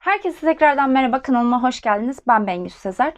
Herkese tekrardan merhaba kanalıma hoş geldiniz. Ben Bengüs Sezer.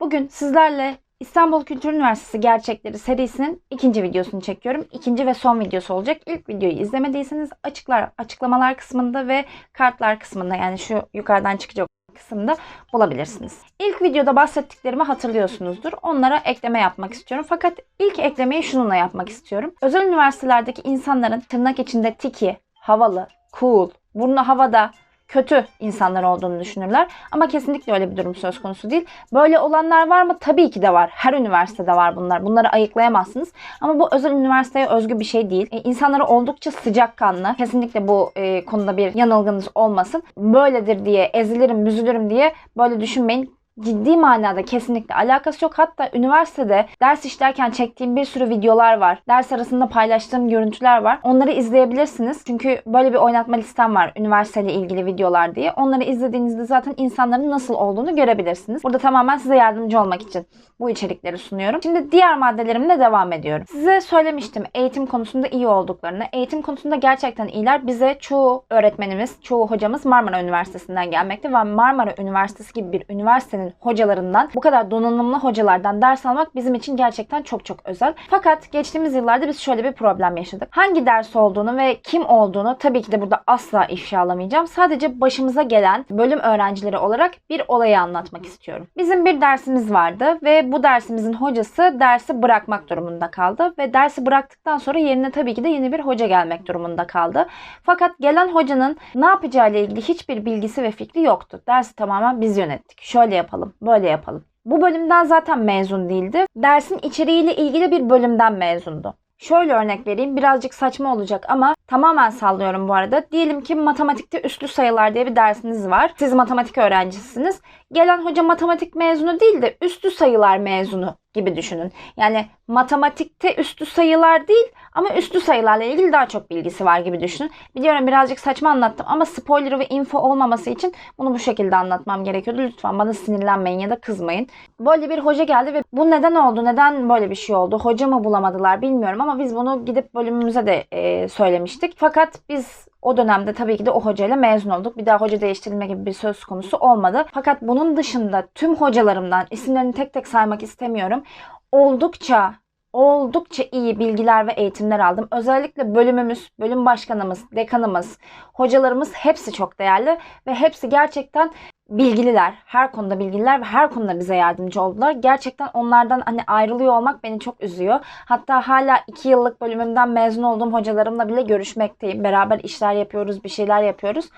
Bugün sizlerle İstanbul Kültür Üniversitesi Gerçekleri serisinin ikinci videosunu çekiyorum. İkinci ve son videosu olacak. İlk videoyu izlemediyseniz açıklar, açıklamalar kısmında ve kartlar kısmında yani şu yukarıdan çıkacak kısımda bulabilirsiniz. İlk videoda bahsettiklerimi hatırlıyorsunuzdur. Onlara ekleme yapmak istiyorum. Fakat ilk eklemeyi şununla yapmak istiyorum. Özel üniversitelerdeki insanların tırnak içinde tiki, havalı, cool, burnu havada, kötü insanlar olduğunu düşünürler. Ama kesinlikle öyle bir durum söz konusu değil. Böyle olanlar var mı? Tabii ki de var. Her üniversitede var bunlar. Bunları ayıklayamazsınız. Ama bu özel üniversiteye özgü bir şey değil. E, insanları oldukça sıcakkanlı. Kesinlikle bu e, konuda bir yanılgınız olmasın. Böyledir diye ezilirim, büzülürüm diye böyle düşünmeyin ciddi manada kesinlikle alakası yok. Hatta üniversitede ders işlerken çektiğim bir sürü videolar var. Ders arasında paylaştığım görüntüler var. Onları izleyebilirsiniz. Çünkü böyle bir oynatma listem var üniversiteyle ilgili videolar diye. Onları izlediğinizde zaten insanların nasıl olduğunu görebilirsiniz. Burada tamamen size yardımcı olmak için bu içerikleri sunuyorum. Şimdi diğer maddelerimle devam ediyorum. Size söylemiştim eğitim konusunda iyi olduklarını. Eğitim konusunda gerçekten iyiler. Bize çoğu öğretmenimiz, çoğu hocamız Marmara Üniversitesi'nden gelmekte ve Marmara Üniversitesi gibi bir üniversitenin hocalarından, bu kadar donanımlı hocalardan ders almak bizim için gerçekten çok çok özel. Fakat geçtiğimiz yıllarda biz şöyle bir problem yaşadık. Hangi ders olduğunu ve kim olduğunu tabii ki de burada asla ifşalamayacağım. Sadece başımıza gelen bölüm öğrencileri olarak bir olayı anlatmak istiyorum. Bizim bir dersimiz vardı ve bu dersimizin hocası dersi bırakmak durumunda kaldı ve dersi bıraktıktan sonra yerine tabii ki de yeni bir hoca gelmek durumunda kaldı. Fakat gelen hocanın ne yapacağıyla ilgili hiçbir bilgisi ve fikri yoktu. Dersi tamamen biz yönettik. Şöyle yapalım, böyle yapalım. Bu bölümden zaten mezun değildi. Dersin içeriğiyle ilgili bir bölümden mezundu. Şöyle örnek vereyim birazcık saçma olacak ama tamamen sallıyorum bu arada. Diyelim ki matematikte üstlü sayılar diye bir dersiniz var. Siz matematik öğrencisiniz. Gelen hoca matematik mezunu değil de üstlü sayılar mezunu gibi düşünün. Yani matematikte üstü sayılar değil ama üstü sayılarla ilgili daha çok bilgisi var gibi düşünün. Biliyorum birazcık saçma anlattım ama spoiler ve info olmaması için bunu bu şekilde anlatmam gerekiyordu. Lütfen bana sinirlenmeyin ya da kızmayın. Böyle bir hoca geldi ve bu neden oldu? Neden böyle bir şey oldu? Hoca mı bulamadılar bilmiyorum ama biz bunu gidip bölümümüze de e, söylemiştik. Fakat biz o dönemde tabii ki de o hocayla mezun olduk. Bir daha hoca değiştirilme gibi bir söz konusu olmadı. Fakat bunun dışında tüm hocalarımdan isimlerini tek tek saymak istemiyorum. Oldukça oldukça iyi bilgiler ve eğitimler aldım. Özellikle bölümümüz, bölüm başkanımız, dekanımız, hocalarımız hepsi çok değerli ve hepsi gerçekten bilgililer. Her konuda bilgililer ve her konuda bize yardımcı oldular. Gerçekten onlardan hani ayrılıyor olmak beni çok üzüyor. Hatta hala 2 yıllık bölümümden mezun olduğum hocalarımla bile görüşmekteyim. Beraber işler yapıyoruz, bir şeyler yapıyoruz.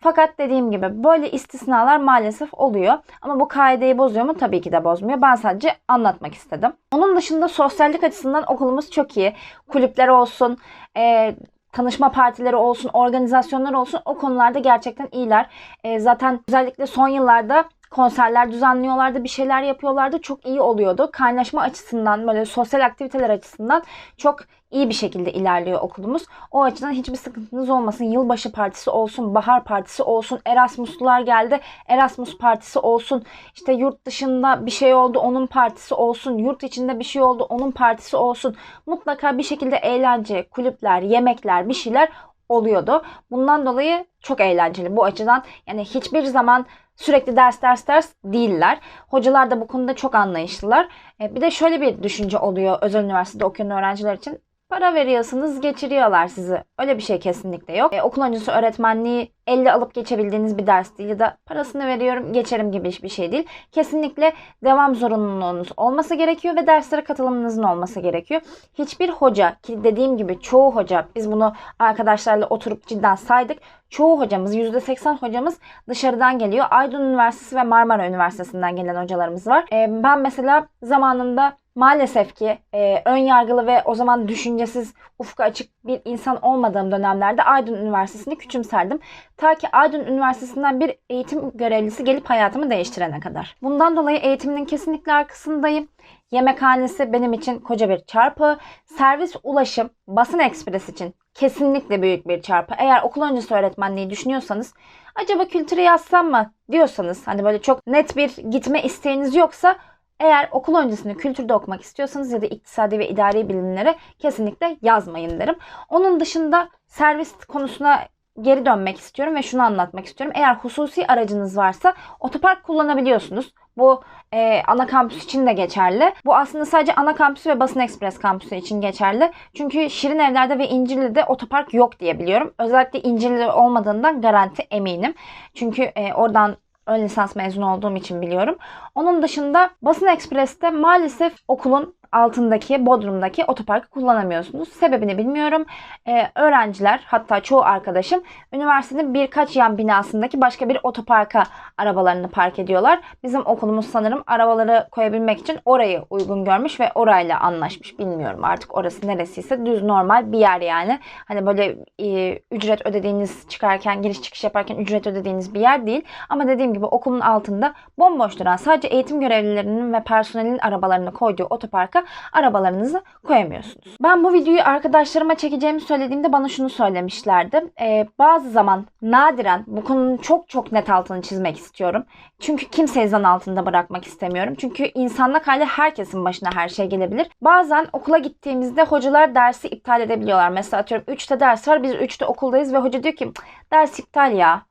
Fakat dediğim gibi böyle istisnalar maalesef oluyor. Ama bu kaideyi bozuyor mu? Tabii ki de bozmuyor. Ben sadece anlatmak istedim. Onun dışında sosyallik açısından okulumuz çok iyi. Kulüpler olsun, e, tanışma partileri olsun, organizasyonlar olsun o konularda gerçekten iyiler. E, zaten özellikle son yıllarda konserler düzenliyorlardı, bir şeyler yapıyorlardı. Çok iyi oluyordu. Kaynaşma açısından, böyle sosyal aktiviteler açısından çok iyi bir şekilde ilerliyor okulumuz. O açıdan hiçbir sıkıntınız olmasın. Yılbaşı partisi olsun, bahar partisi olsun, Erasmuslular geldi, Erasmus partisi olsun. İşte yurt dışında bir şey oldu, onun partisi olsun. Yurt içinde bir şey oldu, onun partisi olsun. Mutlaka bir şekilde eğlence, kulüpler, yemekler, bir şeyler oluyordu. Bundan dolayı çok eğlenceli bu açıdan. Yani hiçbir zaman sürekli ders ders ders değiller. Hocalar da bu konuda çok anlayışlılar. E, bir de şöyle bir düşünce oluyor özel üniversitede okuyan öğrenciler için. Para veriyorsunuz geçiriyorlar sizi. Öyle bir şey kesinlikle yok. E, okul öncesi öğretmenliği elle alıp geçebildiğiniz bir ders değil ya da parasını veriyorum geçerim gibi bir şey değil. Kesinlikle devam zorunluluğunuz olması gerekiyor ve derslere katılımınızın olması gerekiyor. Hiçbir hoca ki dediğim gibi çoğu hoca biz bunu arkadaşlarla oturup cidden saydık. Çoğu hocamız %80 hocamız dışarıdan geliyor. Aydın Üniversitesi ve Marmara Üniversitesi'nden gelen hocalarımız var. E, ben mesela zamanında maalesef ki e, ön yargılı ve o zaman düşüncesiz, ufka açık bir insan olmadığım dönemlerde Aydın Üniversitesi'ni küçümserdim. Ta ki Aydın Üniversitesi'nden bir eğitim görevlisi gelip hayatımı değiştirene kadar. Bundan dolayı eğitiminin kesinlikle arkasındayım. Yemekhanesi benim için koca bir çarpı. Servis ulaşım, basın ekspres için kesinlikle büyük bir çarpı. Eğer okul öncesi öğretmenliği düşünüyorsanız acaba kültürü yazsam mı diyorsanız hani böyle çok net bir gitme isteğiniz yoksa eğer okul öncesinde kültürde okumak istiyorsanız ya da iktisadi ve idari bilimlere kesinlikle yazmayın derim. Onun dışında servis konusuna geri dönmek istiyorum ve şunu anlatmak istiyorum. Eğer hususi aracınız varsa otopark kullanabiliyorsunuz. Bu e, ana kampüs için de geçerli. Bu aslında sadece ana kampüsü ve Basın Ekspres kampüsü için geçerli. Çünkü Şirin Evler'de ve İncirli'de otopark yok diye biliyorum. Özellikle İncirli olmadığından garanti eminim. Çünkü e, oradan ön lisans mezunu olduğum için biliyorum. Onun dışında Basın Ekspres'te maalesef okulun altındaki Bodrum'daki otoparkı kullanamıyorsunuz. Sebebini bilmiyorum. Ee, öğrenciler hatta çoğu arkadaşım üniversitenin birkaç yan binasındaki başka bir otoparka arabalarını park ediyorlar. Bizim okulumuz sanırım arabaları koyabilmek için orayı uygun görmüş ve orayla anlaşmış. Bilmiyorum artık orası neresiyse düz normal bir yer yani. Hani böyle e, ücret ödediğiniz çıkarken giriş çıkış yaparken ücret ödediğiniz bir yer değil. Ama dediğim gibi okulun altında bomboş duran sadece eğitim görevlilerinin ve personelin arabalarını koyduğu otoparka arabalarınızı koyamıyorsunuz. Ben bu videoyu arkadaşlarıma çekeceğimi söylediğimde bana şunu söylemişlerdi. Ee, bazı zaman nadiren bu konunun çok çok net altını çizmek istiyorum. Çünkü kimseyi zan altında bırakmak istemiyorum. Çünkü insanlık hali herkesin başına her şey gelebilir. Bazen okula gittiğimizde hocalar dersi iptal edebiliyorlar. Mesela atıyorum 3'te ders var biz 3'te okuldayız ve hoca diyor ki ders iptal ya.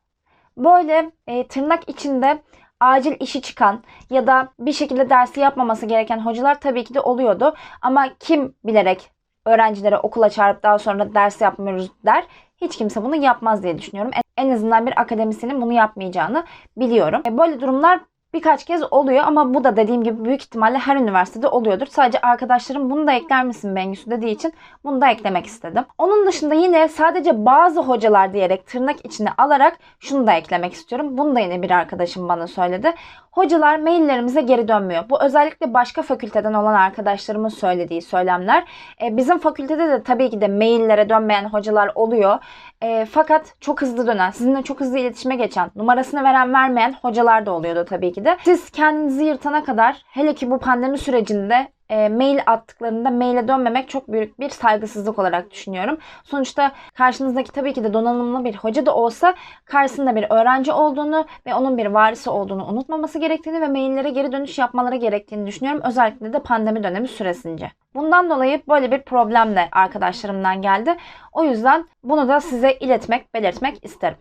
Böyle e, tırnak içinde acil işi çıkan ya da bir şekilde dersi yapmaması gereken hocalar tabii ki de oluyordu. Ama kim bilerek öğrencilere okula çağırıp daha sonra ders yapmıyoruz der. Hiç kimse bunu yapmaz diye düşünüyorum. En azından bir akademisyenin bunu yapmayacağını biliyorum. E, Böyle durumlar birkaç kez oluyor ama bu da dediğim gibi büyük ihtimalle her üniversitede oluyordur. Sadece arkadaşlarım bunu da ekler misin Bengüsü dediği için bunu da eklemek istedim. Onun dışında yine sadece bazı hocalar diyerek tırnak içine alarak şunu da eklemek istiyorum. Bunu da yine bir arkadaşım bana söyledi. Hocalar maillerimize geri dönmüyor. Bu özellikle başka fakülteden olan arkadaşlarımın söylediği söylemler. E, bizim fakültede de tabii ki de maillere dönmeyen hocalar oluyor. E, fakat çok hızlı dönen, sizinle çok hızlı iletişime geçen, numarasını veren vermeyen hocalar da oluyordu tabii ki de. Siz kendinizi yırtana kadar hele ki bu pandemi sürecinde e, mail attıklarında maile dönmemek çok büyük bir saygısızlık olarak düşünüyorum. Sonuçta karşınızdaki tabii ki de donanımlı bir hoca da olsa karşısında bir öğrenci olduğunu ve onun bir varisi olduğunu unutmaması gerektiğini ve maillere geri dönüş yapmaları gerektiğini düşünüyorum. Özellikle de pandemi dönemi süresince. Bundan dolayı böyle bir problem de arkadaşlarımdan geldi. O yüzden bunu da size iletmek, belirtmek isterim.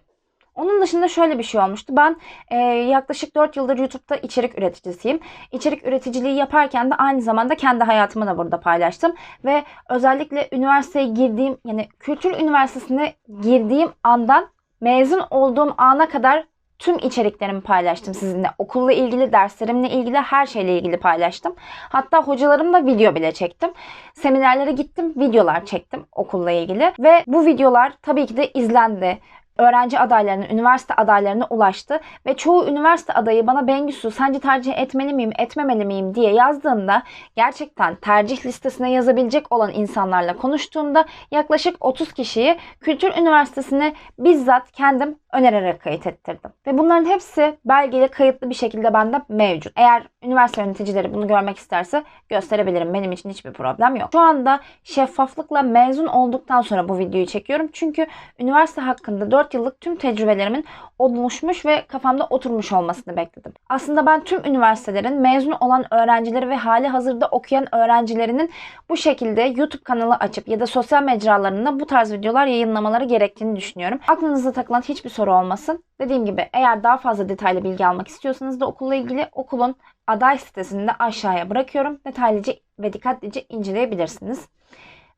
Onun dışında şöyle bir şey olmuştu. Ben e, yaklaşık 4 yıldır YouTube'da içerik üreticisiyim. İçerik üreticiliği yaparken de aynı zamanda kendi hayatımı da burada paylaştım. Ve özellikle üniversiteye girdiğim yani kültür üniversitesine girdiğim andan mezun olduğum ana kadar tüm içeriklerimi paylaştım sizinle. Okulla ilgili, derslerimle ilgili, her şeyle ilgili paylaştım. Hatta hocalarımla video bile çektim. Seminerlere gittim, videolar çektim okulla ilgili. Ve bu videolar tabii ki de izlendi öğrenci adaylarına, üniversite adaylarına ulaştı ve çoğu üniversite adayı bana Bengüsü sence tercih etmeli miyim, etmemeli miyim diye yazdığında gerçekten tercih listesine yazabilecek olan insanlarla konuştuğumda yaklaşık 30 kişiyi Kültür Üniversitesi'ne bizzat kendim önererek kayıt ettirdim. Ve bunların hepsi belgeli kayıtlı bir şekilde bende mevcut. Eğer üniversite yöneticileri bunu görmek isterse gösterebilirim. Benim için hiçbir problem yok. Şu anda şeffaflıkla mezun olduktan sonra bu videoyu çekiyorum. Çünkü üniversite hakkında 4 yıllık tüm tecrübelerimin oluşmuş ve kafamda oturmuş olmasını bekledim. Aslında ben tüm üniversitelerin mezun olan öğrencileri ve hali hazırda okuyan öğrencilerinin bu şekilde YouTube kanalı açıp ya da sosyal mecralarında bu tarz videolar yayınlamaları gerektiğini düşünüyorum. Aklınıza takılan hiçbir soru olmasın. Dediğim gibi eğer daha fazla detaylı bilgi almak istiyorsanız da okulla ilgili okulun aday sitesinde aşağıya bırakıyorum. Detaylıca ve dikkatlice inceleyebilirsiniz.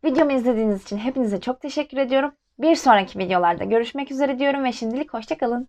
Videomu izlediğiniz için hepinize çok teşekkür ediyorum. Bir sonraki videolarda görüşmek üzere diyorum ve şimdilik hoşçakalın.